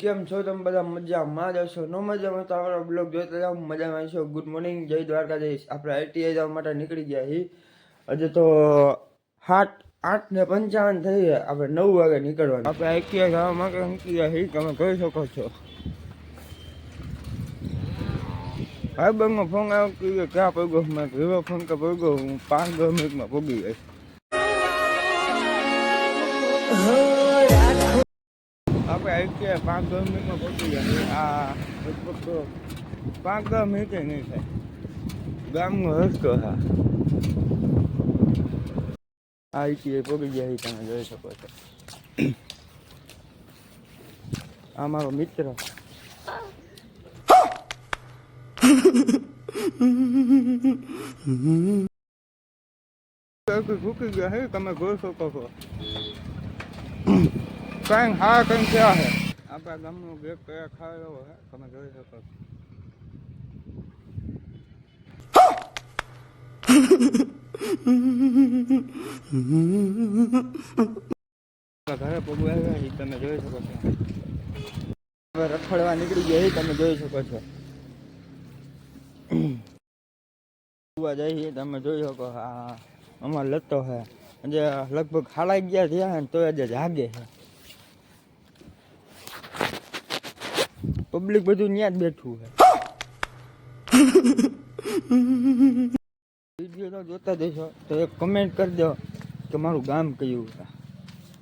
કેમ છો તમે બધા? મજામાં જ હશો? નો મજામાં તો અમારો બ્લોગ જોતા જાઓ, મજામાં હશો ગુડ મોર્નિંગ જય દ્વારકાધીશ. આપણે આઈટીઆઈ જવા માટે નીકળી ગયા છીએ હજુ તો સાત આઠ ને પંચાવન થઈ ગયા. આપણે નવ વાગે નીકળવાનું. આપણે આઈટીઆઈ જવા માટે નીકળી ગયા છીએ તમે કહી શકો છો. હા બંગમાં ફોન આવ્યો કે ક્યાં પગ્યો મેં વિવો ફોન કે પગ્યો હું પાંચ દસ મિનિટમાં પગી ગઈ આપણે આઈટીઆઈ પાંચ દસ મિનિટમાં પહોંચી ગયા. છીએ. આ લગભગ તો પાંચ દસ મિનિટે નહીં થાય. ગામનો રસ્તો હા. આઈટીઆઈ પગી ગયા તમે જોઈ શકો છો. આ મારો મિત્ર. ભૂકી ગયા છે તમે જોઈ શકો છો. કઈ હા કઈ ક્યાં હે? આપણા ગામનો બેગ કયા ખાયો હે, તમે જોઈ શકો છો. ઘરે પગું આવ્યા છે, તમે જોઈ શકો છો. હવે રખડવા નીકળી ગયા એ તમે જોઈ શકો છો. તમે જોઈ શકો, હા, અમારે લતો હે. જે લગભગ સાડા ગયા થયા ને, તોય આજે જાગે છે. પબ્લિક બધું ત્યાં જ બેઠું છે. વીડિયો જોતા જશો તો એક કમેન્ટ કરી દો કે મારું ગામ કયું છે.